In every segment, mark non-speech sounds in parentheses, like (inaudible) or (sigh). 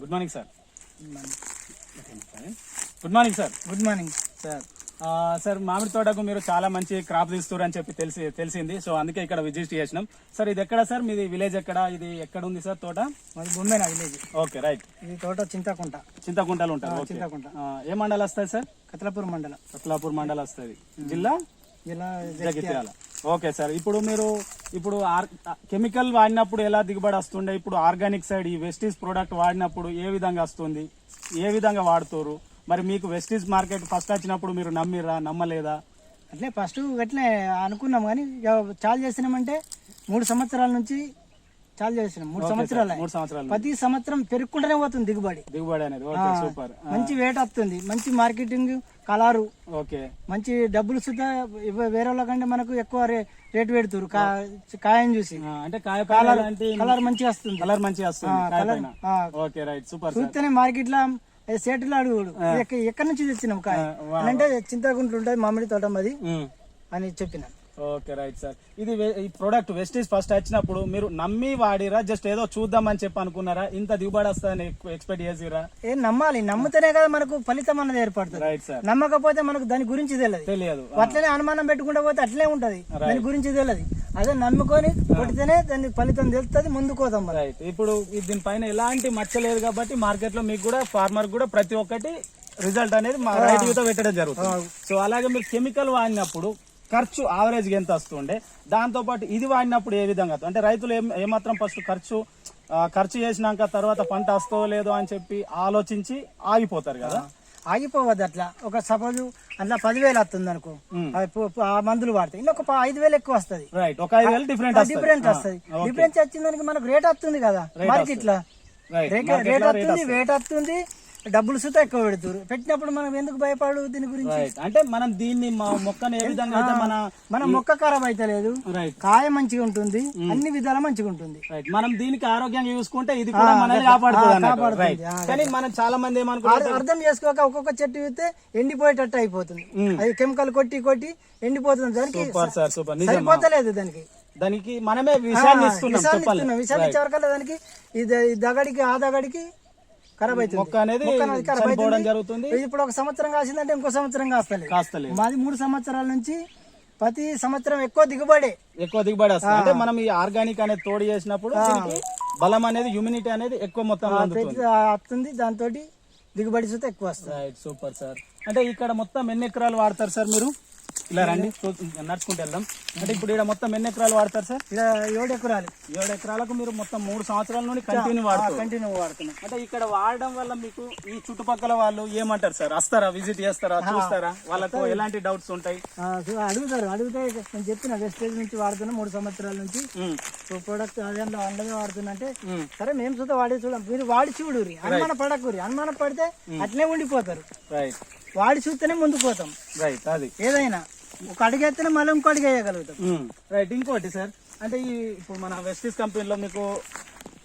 Good morning sir good morning sir good morning sir sir మామిడి తోటకు మీరు చాలా మంచి క్రాప్ తీస్తారు అని చెప్పి తెలిసి తెలిసింది. సో అందుకే ఇక్కడ విజిట్ చేసినాం. సార్ ఇది ఎక్కడ సార్ మీది విలేజ్ ఎక్కడ? ఇది ఎక్కడ ఉంది సార్ తోట? మాది బొమ్మేనా విలేజ్ ఓకే రైట్ ఇది తోట చింతకుంట. చింతకుంటలు ఉంటారు. చింతకుంట. ఆ, ఏ మండలం వస్తుంది సార్ కతలపూర్ మండలం. కత్లాపూర్ మండలం వస్తుంది. జిల్లా? జిల్లా జగిత్యాల. Okay sir. ఇప్పుడు మీరు ఇప్పుడు ఆర్- కెమికల్ వాడినప్పుడు ఎలా దిగుబడి వస్తుండే? ఇప్పుడు ఆర్గానిక్ సైడ్ ఈ వెస్టీస్ ప్రోడక్ట్ వాడినప్పుడు ఏ విధంగా వస్తుంది? ఏ విధంగా వాడుతారు? మరి మీకు వెస్టీస్ మార్కెట్ ఫస్ట్ వచ్చినప్పుడు మీరు నమ్మిరా నమ్మలేదా? అట్లే ఫస్ట్ అట్లే అనుకున్నాం కానీ ఇక చాలు చేసినామంటే మూడు సంవత్సరాల నుంచి చాలు చేసినాం మూడు సంవత్సరాలు. మూడు సంవత్సరాలు. ప్రతి సంవత్సరం పెరుగుకుంటూనే పోతుంది దిగుబడి. దిగుబడి అనేది. Okay super. మంచి వేట వస్తుంది. మంచి మార్కెటింగ్ కలరు. ఓకే. మంచి డబ్బులు సుద్ధా ఇవ్వ- వేరే వాళ్ళకంటే మనకు ఎక్కువ రేటు పెడుతురు. కాయని చూసి. అంటే కాయ కలర్ కలర్ మంచిగా వస్తుంది. కలర్ మంచిగా వస్తుంది. ఓకే రైట్ సూపర్ చూస్తేనే మార్కెట్లో సేటులో అడుగుడు. ఎక్కడి నుంచి తెచ్చినాం కాయ? అంటే చింతకుంట్లు ఉంటుంది మామిడి తోట మాది అని చెప్పిన ఓకే రైట్ సార్. ఇది ఈ ప్రోడక్ట్ వెస్టీజ్ ఫస్ట్ వచ్చినప్పుడు మీరు నమ్మి వాడిరా జస్ట్ ఏదో చూద్దామని చెప్పి అనుకున్నారా? ఇంత దిగుబడి వస్తుందని ఎక్స్పెక్ట్ చేసిరా ఏం నమ్మాలి. నమ్మితేనే కదా మనకు ఫలితం అన్నది ఏర్పడుతుంది. రైట్ సార్ నమ్మకపోతే మనకు దాని గురించి తెలియదు. తెలియదు. అట్లనే అనుమానం పెట్టుకుంటే పోతే అట్లే ఉంటది. దాని గురించి తెలియదు. అదే నమ్ముకొని కొడితేనే దాని ఫలితం తెలుస్తుంది ముందుకు పోతాం మనం. రైట్ ఇప్పుడు దీనిపైన ఎలాంటి మచ్చ లేదు కాబట్టి మార్కెట్లో మీకు కూడా ఫార్మర్ కూడా ప్రతి ఒక్కటి రిజల్ట్ అనేది మా రైతులతో పెట్టడం జరుగుతుంది. సో అలాగే మీరు కెమికల్ వాడినప్పుడు ఖర్చు ఆవరేజ్ ఎంత వస్తుండే? దాంతో పాటు ఇది వాడినప్పుడు ఏ విధంగా? అంటే రైతులు ఏం ఏమాత్రం ఫస్ట్ ఖర్చు ఖర్చు చేసినాక తర్వాత పంట వస్తో లేదో అని చెప్పి ఆలోచించి ఆగిపోతారు కదా? ఆగిపోవద్దు అట్లా. ఒక సపోజ్ అట్లా పదివేలు వస్తుంది అనుకో ఆ మందులు వాడితే. ఇంకొక ఐదు వేలు ఎక్కువ వస్తుంది. రైట్ ఒక ఐదు వేలు డిఫరెంట్ వస్తుంది. డిఫరెంట్ వస్తుంది. డిఫరెన్స్ వచ్చిందానికి మనకు రేట్ వస్తుంది కదా. మార్కెట్లో రైట్ వస్తుంది రేట్ వస్తుంది. డబ్బులు సుతా ఎక్కువ పెడుతురు పెట్టినప్పుడు మనం ఎందుకు భయపడు దీని గురించి? అంటే మనం దీన్ని మొక్కను ఏ విధంగా అయితే మన మన మొక్క ఖరాబ్ అయితే లేదు. కాయ మంచిగా ఉంటుంది అన్ని విధాలా మంచిగా ఉంటుంది. మనం దీనికి ఆరోగ్యంగా చూసుకుంటే ఇది కూడా మనల్ని కాపాడుతుంది కానీ మనం చాలా మంది ఏమనుకుంటారు? అర్- అర్థం చేసుకోక ఒక్కొక్క చెట్టు చూస్తే ఎండిపోయేటట్టు అయిపోతుంది. అది కెమికల్ కొట్టి కొట్టి ఎండిపోతుంది దానికి. సరిపోతలేదు దానికి. దానికి మనమే విషయాన్ని ఇస్తున్నాం విషాన్ని ఇచ్చేవరకల్లా దానికి ఇది దగడికి ఆ దగడికి ఖరాబ్ అవుతుంది. మొక్క అనేది మొక్క అనేది ఖరాబ్ చనిపోవడం అవుతుంది. జరుగుతుంది. ఇప్పుడు ఒక సంవత్సరం కాసిందంటే ఇంకో సంవత్సరం కాస్తలేదు. కాస్తలేదు. మాది మూడు సంవత్సరాల నుంచి ప్రతి సంవత్సరం ఎక్కువ దిగుబడి. ఎక్కువ దిగుబడి వస్తుంది. అంటే మనం ఈ ఆర్గానిక్ అనేది తోడు చేసినప్పుడు బలం అనేది హ్యూమినిటీ అనేది ఎక్కువ అందుతుంది. వస్తుంది. దాంతో దిగుబడి సుత ఎక్కువ వస్తుంది. సూపర్ సార్ అంటే ఇక్కడ మొత్తం ఎన్ని ఎకరాలు వాడతారు సార్ మీరు? ఇలా రండి నడుచుకుంటూ వెళ్దాం. అంటే ఇప్పుడు ఇక్కడ మొత్తం ఎన్ని ఎకరాలు వాడతారు సార్? ఇక్కడ ఏడు ఎకరాలు. ఏడు ఎకరాలకు మీరు మొత్తం మూడు సంవత్సరాల నుండి కంటిన్యూ వాడతారు కంటిన్యూ వాడుతున్నాం. అంటే ఇక్కడ వాడడం వల్ల మీకు ఈ చుట్టుపక్కల వాళ్ళు ఏమంటారు సార్? వస్తారా? విజిట్ చేస్తారా? చూస్తారా? వాళ్ళకు ఎలాంటి డౌట్స్ ఉంటాయి? సో అడుగుతారు. అడిగితే నేను చెప్పిన వెస్టేజ్ నుంచి వాడుతున్నా మూడు సంవత్సరాల నుంచి. ఉమ్, ప్రొడక్ట్ అదే అందమే వాడుతున్నా అంటే. సరే మేము చూద్దాం వాడి చూడం. మీరు వాడి చూడురి అనుమాన పడకురి అనుమాన పడితే అట్లే ఉండిపోతారు. రైట్ వాడి చూస్తేనే ముందుకు పోతాం. రైట్ అది. ఏదైనా. ఒక అడిగేస్తేనే మళ్ళీ ఇంకో అడిగి వేయగలుగుతాం ఉమ్, రైట్ ఇంకోటి సార్ అంటే ఈ ఇప్పుడు మన వెస్టీస్ కంపెనీలో మీకు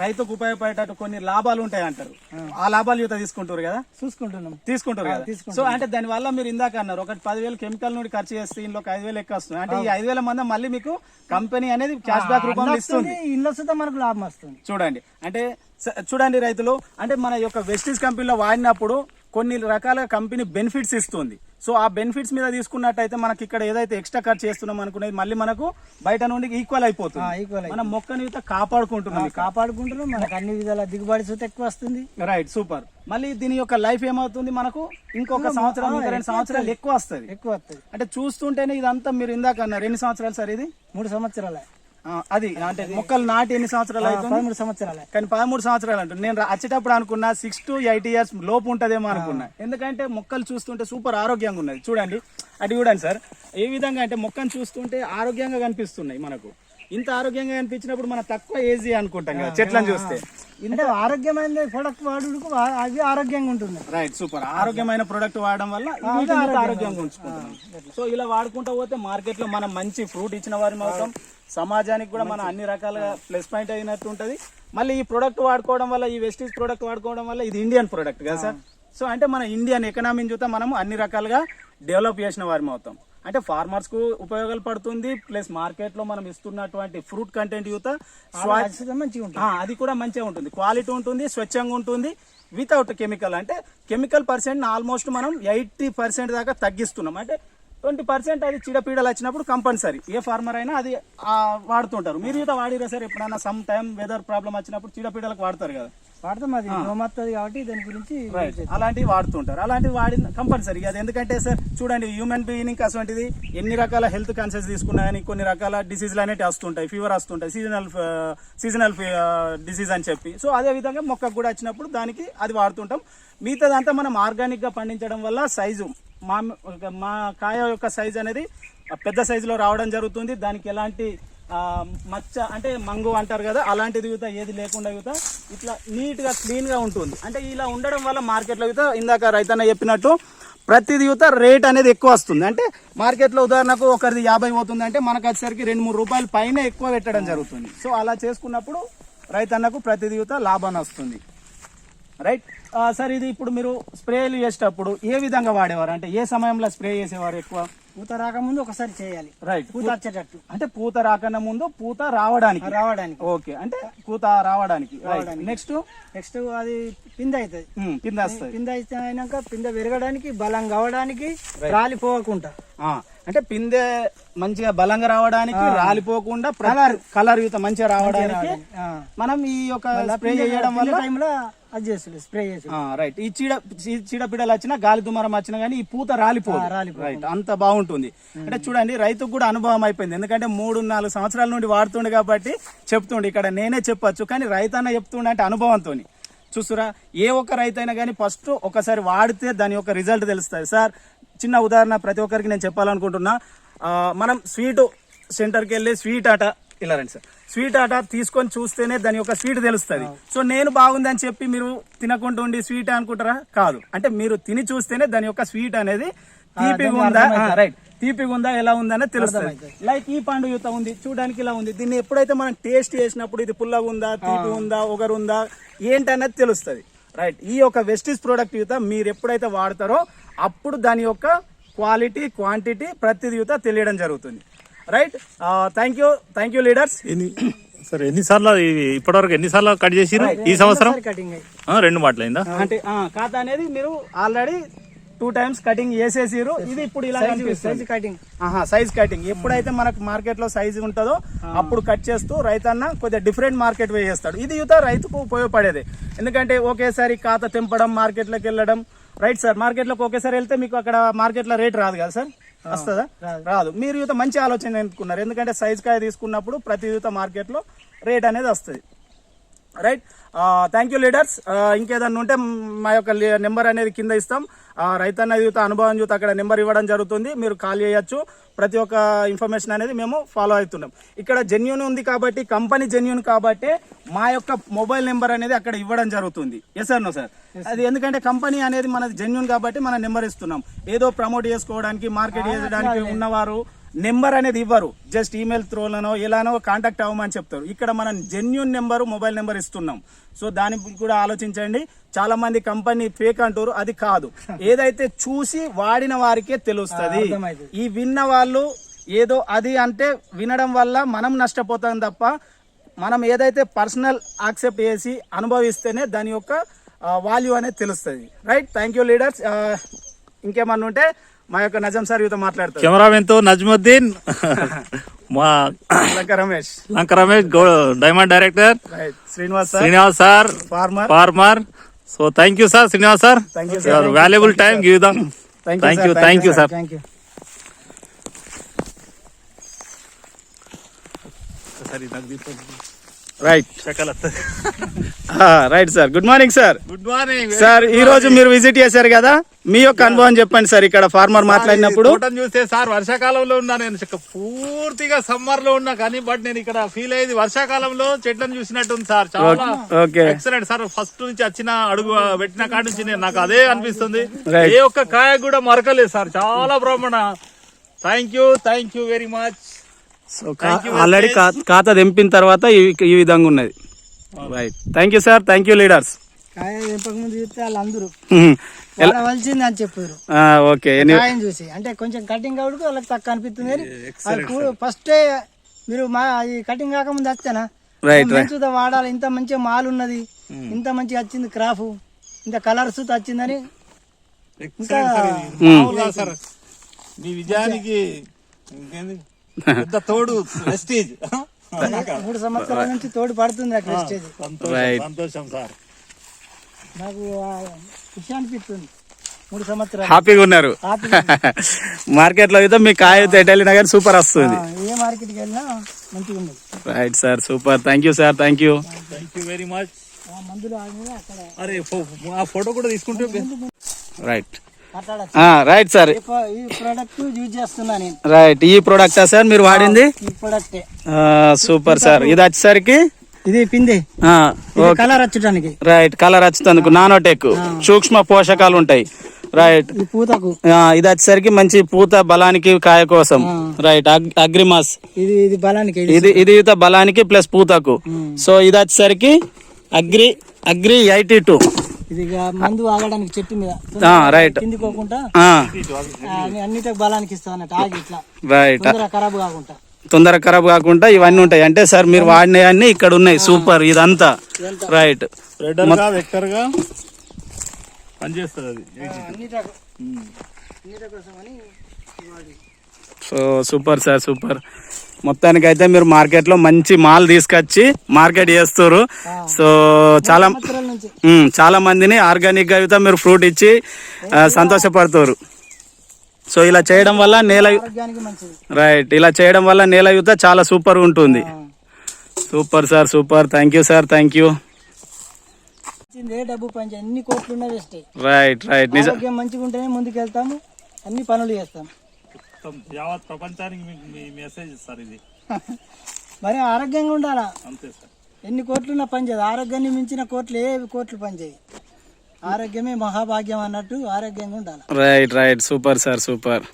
రైతుకు ఉపయోగపడేటట్టు కొన్ని లాభాలు ఉంటాయి అంటారు. ఆ. లాభాలు యూత తీసుకుంటారు కదా? చూసుకుంటున్నాం. తీసుకుంటారు కదా? సో అంటే దాని వల్ల మీరు ఇందాక అన్నారు ఒకటి పదివేలు కెమికల్ నుండి ఖర్చు చేస్తే ఇంట్లో ఐదు వేలు ఎక్కువ వస్తుంది. అంటే ఈ ఐదు వేల మంది మళ్ళీ మీకు కంపెనీ అనేది క్యాష్ బ్యాక్ రూపంలో ఇస్తుంది. ఇళ్ళ సుతా మనకు లాభం వస్తుంది. చూడండి. అంటే చూడండి రైతులు. అంటే మన యొక్క వెస్టీస్ కంపెనీలో వాడినప్పుడు కొన్ని రకాల కంపెనీ బెనిఫిట్స్ ఇస్తుంది. సో ఆ బెనిఫిట్స్ మీద తీసుకున్నట్టయితే మనకి ఇక్కడ ఏదైతే ఎక్స్ట్రా ఖర్చు చేస్తున్నాం అనుకునేది మళ్ళీ మనకు బయట నుండి ఈక్వల్ అయిపోతుంది. ఈక్వల్ మన మొక్కని కాపాడుకుంటున్నాం. కాపాడుకుంటున్నాం. మనకు అన్ని విధాల దిగుబడి ఎక్కువ వస్తుంది. Right super. మళ్ళీ దీని యొక్క లైఫ్ ఏమవుతుంది మనకు? ఇంకొక సంవత్సరం రెండు సంవత్సరాలు ఎక్కువ వస్తుంది. ఎక్కువ వస్తుంది. అంటే చూస్తుంటేనే ఇదంతా మీరు ఇందాక అన్నారు. ఎన్ని సంవత్సరాలు సార్ ఇది? మూడు సంవత్సరాలే. అది అంటే మొక్కలు నాటి ఎన్ని సంవత్సరాలు అవుతుంది? పదమూడు సంవత్సరాలే. కానీ పదమూడు సంవత్సరాలు అంటుంది నేను వచ్చేటప్పుడు అనుకున్నా సిక్స్ టు ఎయిట్ ఇయర్స్ లోపు ఉంటదేమో అనుకున్నా. ఎందుకంటే మొక్కలు చూస్తుంటే సూపర్ ఆరోగ్యంగా ఉన్నది. చూడండి అటు చూడండి సార్. ఏ విధంగా అంటే మొక్కను చూస్తుంటే ఆరోగ్యంగా కనిపిస్తున్నాయి మనకు. ఇంత ఆరోగ్యంగా కనిపించినప్పుడు మనం తక్కువ ఏజీ అనుకుంటాం కదా చెట్లను చూస్తే. అంటే ఆరోగ్యమైన ప్రొడక్ట్ వాడుకు అవి ఆరోగ్యంగా ఉంటుంది. రైట్ సూపర్ ఆరోగ్యమైన ప్రొడక్ట్ వాడడం వల్ల ఆరోగ్యంగా ఉంచుకుంటున్నాం. సో ఇలా వాడుకుంటూ పోతే మార్కెట్లో మనం మంచి ఫ్రూట్ ఇచ్చిన వారి అవుతాం. సమాజానికి కూడా మనం అన్ని రకాలుగా ప్లస్ పాయింట్ అయినట్టు ఉంటది. మళ్ళీ ఈ ప్రొడక్ట్ వాడుకోవడం వల్ల ఈ వెస్టీజ్ ప్రొడక్ట్ వాడుకోవడం వల్ల ఇది ఇండియన్ ప్రొడక్ట్ కదా సార్ సో అంటే మన ఇండియన్ ఎకనామీని చూస్తే మనం అన్ని రకాలుగా డెవలప్ చేసిన వారి అవుతాం. అంటే ఫార్మర్స్కు ఉపయోగాలు పడుతుంది ప్లస్ మార్కెట్లో మనం ఇస్తున్నటువంటి ఫ్రూట్ కంటెంట్ యూత అది కూడా మంచిగా ఉంటుంది. క్వాలిటీ ఉంటుంది స్వచ్ఛంగా ఉంటుంది. వితౌట్ కెమికల్ అంటే కెమికల్ పర్సెంట్ ఆల్మోస్ట్ మనం ఎయిటీ పర్సెంట్ దాకా తగ్గిస్తున్నాం. అంటే ట్వంటీ పర్సెంట్ అది చీడపీడలు వచ్చినప్పుడు కంపల్సరీ. ఏ ఫార్మర్ అయినా అది వాడుతుంటారు. మీరు ఈత వాడిరా సార్ ఎప్పుడైనా సమ్ టైం వెదర్ ప్రాబ్లం వచ్చినప్పుడు చీడపీడలకు వాడతారు కదా. వాడతాం అది కాబట్టి దాని గురించి అలాంటివి వాడుతుంటారు. అలాంటివి వాడిన కంపల్సరీ. అది ఎందుకంటే సార్ చూడండి హ్యూమన్ బీయింగ్ అటువంటిది ఎన్ని రకాల హెల్త్ కాన్షియస్ తీసుకున్నా కానీ కొన్ని రకాల డిసీజ్లు అనేవి వస్తుంటాయి. ఫీవర్ వస్తుంటాయి. సీజనల్ సీజనల్ డిసీజ్ అని చెప్పి. సో అదే విధంగా మొక్కకు కూడా వచ్చినప్పుడు దానికి అది వాడుతుంటాం. మిగతాదంతా మనం ఆర్గానిక్గా పండించడం వల్ల సైజు మా మా కాయ యొక్క సైజ్ అనేది పెద్ద సైజులో రావడం జరుగుతుంది. దానికి ఎలాంటి మచ్చ అంటే మంగు అంటారు కదా అలాంటిది యూత ఏది లేకుండా యూత ఇట్లా నీట్గా క్లీన్గా ఉంటుంది. అంటే ఇలా ఉండడం వల్ల మార్కెట్లో యూత ఇందాక రైతన్న చెప్పినట్టు ప్రతిది యూత రేట్ అనేది ఎక్కువ వస్తుంది. అంటే మార్కెట్లో ఉదాహరణకు ఒకరిది యాభై పోతుంది అంటే మనకు వచ్చేసరికి రెండు మూడు రూపాయల పైన ఎక్కువ పెట్టడం జరుగుతుంది. సో అలా చేసుకున్నప్పుడు రైతన్నకు ప్రతిది యూత లాభాన్ని వస్తుంది. రైట్ సార్ ఇది ఇప్పుడు మీరు స్ప్రేలు చేసేటప్పుడు ఏ విధంగా వాడేవారు? అంటే ఏ సమయంలో స్ప్రే చేసేవారు ఎక్కువ? పూత రాకముందు ఒకసారి చేయాలి. రైట్ పూత వచ్చేటట్టు. అంటే పూత రాకన్నా ముందు పూత రావడానికి. రావడానికి. ఓకే. అంటే పూత రావడానికి. నెక్స్ట్ నెక్స్ట్ అది పిందె అవుతుంది కింద వస్తుంది. పిందె అయితే అయినాక పిందె విరగడానికి బలం కావడానికి రాలిపోకుండా. అంటే పిందె మంచిగా బలంగా రావడానికి రాలిపోకుండా కలర్ కలర్ యూత మంచిగా రావడానికి. మనం ఈ యొక్క స్ప్రే చేయడం వల్ల టైంలో అది స్ప్రే రైట్ ఈ చీడ చీడపీడలు వచ్చినా గాలి దుమారం వచ్చినా కానీ ఈ పూత రాలిపోదు. రైట్ అంత బాగుంటుంది. అంటే చూడండి రైతుకు కూడా అనుభవం అయిపోయింది. ఎందుకంటే మూడు నాలుగు సంవత్సరాల నుండి వాడుతుండే కాబట్టి చెప్తుండే. ఇక్కడ నేనే చెప్పొచ్చు కానీ రైతన్న చెప్తుండే అంటే అనుభవంతో. చూస్తురా ఏ ఒక్క రైతు అయినా కానీ ఫస్ట్ ఒకసారి వాడితే దాని యొక్క రిజల్ట్ తెలుస్తుంది. సార్ చిన్న ఉదాహరణ ప్రతి ఒక్కరికి నేను చెప్పాలనుకుంటున్నా. మనం స్వీట్ సెంటర్కి వెళ్ళి స్వీట్ ఆట ఇలా రండి సార్. స్వీట్ ఆట తీసుకొని చూస్తేనే దాని యొక్క స్వీట్ తెలుస్తుంది. సో నేను బాగుంది అని చెప్పి మీరు తినకుండా ఉండి స్వీట్ అనుకుంటారా? కాదు. అంటే మీరు తిని చూస్తేనే దాని యొక్క స్వీట్ అనేది తీపిగా ఉందా రైట్ తీపిగా ఉందా ఎలా ఉందనే తెలుస్తుంది. లైక్ ఈ పండు యూత ఉంది చూడడానికి ఇలా ఉంది. దీన్ని ఎప్పుడైతే మనం టేస్ట్ చేసినప్పుడు ఇది పుల్లగా ఉందా తీపి ఉందా ఒగరు ఉందా ఏంటనేది తెలుస్తుంది. రైట్ ఈ యొక్క వెస్టిస్ ప్రోడక్ట్ యూత మీరు ఎప్పుడైతే వాడతారో అప్పుడు దాని యొక్క క్వాలిటీ క్వాంటిటీ ప్రతిది యూత తెలియడం జరుగుతుంది. Right thank you thank you leaders ఎన్ని సరే ఎన్నిసార్లు ఇప్పటివరకు ఎన్నిసార్లు కట్ చేసిరు ఈ సంవత్సరం? రెండు మాటలైందా? అంటే ఆ, ఖాతా అనేది మీరు ఆల్రెడీ టూ టైమ్స్ కటింగ్ చేసేసిరు ఇది ఇప్పుడు ఇలా సైజ్ కటింగ్ ఆహా సైజ్ కటింగ్ ఎప్పుడైతే మనకు మార్కెట్లో సైజ్ ఉంటుందో అప్పుడు కట్ చేస్తూ రైతన్న కొద్దిగా డిఫరెంట్ మార్కెట్ వే చేస్తాడు. ఇది యుత రైతుకు ఉపయోగపడేది. ఎందుకంటే ఒకేసారి ఖాతా తెంపడం మార్కెట్లోకి వెళ్ళడం. రైట్ సార్ మార్కెట్లోకి ఒకేసారి వెళ్తే మీకు అక్కడ మార్కెట్లో రేట్ రాదు కదా సార్ వస్తుందా? రాదు. మీరు యుత మంచి ఆలోచన ఎందుకున్నారు? ఎందుకంటే సైజ్ కాయ తీసుకున్నప్పుడు ప్రతి యుత మార్కెట్లో రేట్ అనేది వస్తుంది. రైట్? థ్యాంక్ యూ లీడర్స్ ఇంకేదన్నా ఉంటే మ్, యొక్క నెంబర్ అనేది కింద ఇస్తాం. రైతన్న యూత అనుభవం యూత అక్కడ నెంబర్ ఇవ్వడం జరుగుతుంది. మీరు కాల్ చేయొచ్చు. ప్రతి ఒక్క ఇన్ఫర్మేషన్ అనేది మేము ఫాలో అవుతున్నాం. ఇక్కడ జెన్యున్ ఉంది కాబట్టి కంపెనీ జెన్యున్ కాబట్టి మా యొక్క మొబైల్ నెంబర్ అనేది అక్కడ ఇవ్వడం జరుగుతుంది. ఎస్ సార్ నో సార్ అది ఎందుకంటే కంపెనీ అనేది మనది జెన్యున్ కాబట్టి మన నెంబర్ ఇస్తున్నాం. ఏదో ప్రమోట్ చేసుకోవడానికి మార్కెట్ చేయడానికి ఉన్నవారు నెంబర్ అనేది ఇవ్వరు. జస్ట్ ఈమెయిల్ త్రోలనో ఎలానో కాంటాక్ట్ అవ్వమని చెప్తారు. ఇక్కడ మనం జెన్యున్ నెంబర్ మొబైల్ నెంబర్ ఇస్తున్నాం. సో దాని కూడా ఆలోచించండి. చాలా మంది కంపెనీ ఫేక్ అంటారు అది కాదు. ఏదైతే చూసి వాడిన వారికే తెలుస్తుంది. ఈ విన్న వాళ్ళు ఏదో అది అంటే వినడం వల్ల మనం నష్టపోతాం తప్ప మనం ఏదైతే పర్సనల్ యాక్సెప్ట్ చేసి అనుభవిస్తేనే దాని యొక్క వాల్యూ అనేది తెలుస్తుంది. రైట్? థ్యాంక్ యూ లీడర్స్ ఇంకేమన్నా ఉంటే మా యొక్క నజం సార్ యువత మాట్లాడతారు. కెమెరామెన్తో నజ్ముద్దీన్ (laughs) మా Lanka Ramesh. Lanka Ramesh go- diamond director. Right Srinivas sir. Srinivas sir. Farmer. Farmer. So thank you sir Srinivas sir. Thank you, your valuable time give them Thank you, thank sir. You Thank thank you, you sir thank you right right sir good morning sir good morning sir ఈ రోజు మీరు visit చేశారు కదా? మీ యొక్క అనుభవం చెప్పండి sir ఇక్కడ farmer మాట్లాడినప్పుడు. చూస్తే సార్ వర్షాకాలంలో ఉన్నా నేను చక్క- పూర్తిగా సమ్మర్లో ఉన్నా కానీ బట్ నేను ఇక్కడ ఫీల్ అయ్యేది వర్షాకాలంలో చెట్లను చూసినట్టుంది సార్. చాలా ఓకే. ఎక్సలెంట్ సార్ ఫస్ట్ నుంచి వచ్చిన అడుగు పెట్టిన కాడ నుంచి నేను నాకు అదే అనిపిస్తుంది. ఏ ఒక్క కాయ కూడా మరకలేదు సార్ చాలా బ్రహ్మణ thank you thank you very much so already ఖాతా తెంపిన తర్వాత ఈ- ఈ విధంగా ఉన్నది. Right thank you sir thank you leaders కాయ తెంపక ముందు చూస్తే వాళ్ళందరూ వాడవలసింది అని చెప్పారు. ఆ, ఓకే. కాయని చూసి. అంటే కొంచెం కటింగ్ అవుడుకు వాళ్ళకి తక్కువ అనిపిస్తుంది ఫస్ట్ మీరు మా ఈ కటింగ్ కాకముందు వచ్చానా రైట్ మంచిగా వాడాలి ఇంత మంచిగా మాల్ ఉన్నది ఇంత మంచిగా వచ్చింది క్రాఫ్ ఇంత కలర్స్ వచ్చిందని సార్ మీ విజయానికి (laughs) పెద్ద తోడు ప్రెస్టీజ్ (laughs) మూడు సంవత్సరాల నుంచి తోడు పడుతుంది అక్కడ స్టేజ్ సంతోషం సంతోషం సార్. నాకు ఆ ఖుషి అనిపిస్తుంది మూడు సంవత్సరాలు. హ్యాపీగా ఉన్నారు. మార్కెట్లో అయితే మీ కాయ అయితే ఎటు వెళ్ళినా కానీ సూపర్ వస్తుంది. ఏ మార్కెట్కి వెళ్ళినా మంచిగా ఉన్నది right sir super. Thank you sir thank you thank you very much మందులు అక్కడ అరే ఆ ఫోటో కూడా తీసుకుంటే రైట్ రైట్ సార్. ఈ ప్రోడక్ట్ యూజ్ చేస్తున్నా నేను. రైట్ ఈ ప్రోడక్టా సార్ మీరు వాడింది? ఈ ప్రోడక్టే సూపర్ సార్. ఇది వచ్చేసరికి ఇది పిండి. కలర్ వచ్చడానికి రైట్ కలర్ వచ్చేందుకు నానోటెక్. సూక్ష్మ పోషకాలు ఉంటాయి. రైట్ పూతకు. ఇది వచ్చేసరికి మంచి పూత బలానికి కాయ కోసం. రైట్ అగ్రిమాస్. ఇది ఇది బలానికి ఇది. ఇది బలానికి ప్లస్ పూతకు. సో ఇది వచ్చేసరికి అగ్రి అగ్రి ఎయిటీ టూ. ఇది మందు ఆగడానికి చెట్టు మీద. రైట్ కిందికోకుండా అన్నిటికి బలానికి ఇస్తా అన్నట్టు. ఆగి ఇట్లా. రైట్ ఖరాబ్ కాకుండా. తొందర ఖరాబ్ కాకుండా ఇవన్నీ ఉంటాయి. అంటే సార్ మీరు వాడినవన్నీ ఇక్కడ ఉన్నాయి. సూపర్ ఇదంతా. రైట్. వాడి సో సూపర్ సార్ సూపర్. మొత్తానికి అయితే మీరు మార్కెట్లో మంచి మాల్ తీసుకొచ్చి మార్కెట్ చేస్తారు సో చాలా చాలా మందిని ఆర్గానిక్గా అయితే మీరు ఫ్రూట్ ఇచ్చి సంతోషపడతారు సో ఇలా చేయడం వల్ల నేల రైట్ ఇలా చేయడం వల్ల నేల యుత చాలా సూపర్ ఉంటుంది. Super sir super thank you sir thank you డబ్బు పని చేయ- ఎన్ని కోట్లు ఉన్నా వేస్ట్ రైట్ రైట్ నిజం మంచిగా ఉంటేనే ముందుకు వెళ్తాము అన్ని పనులు చేస్తాం. యావత్ ప్రపంచానికి మీకు మీ మెసేజ్ సార్ ఇది. (laughs) మరి ఆరోగ్యంగా ఉండాలా? అంతే సార్. ఎన్ని కోట్లున్నా పని చేయదు. ఆరోగ్యాన్ని మించిన కోట్లు ఏ కోట్లు పని చేయి ఆరోగ్యమే మహాభాగ్యం అన్నట్టు ఆరోగ్యంగా ఉండాలి. Right right super sir super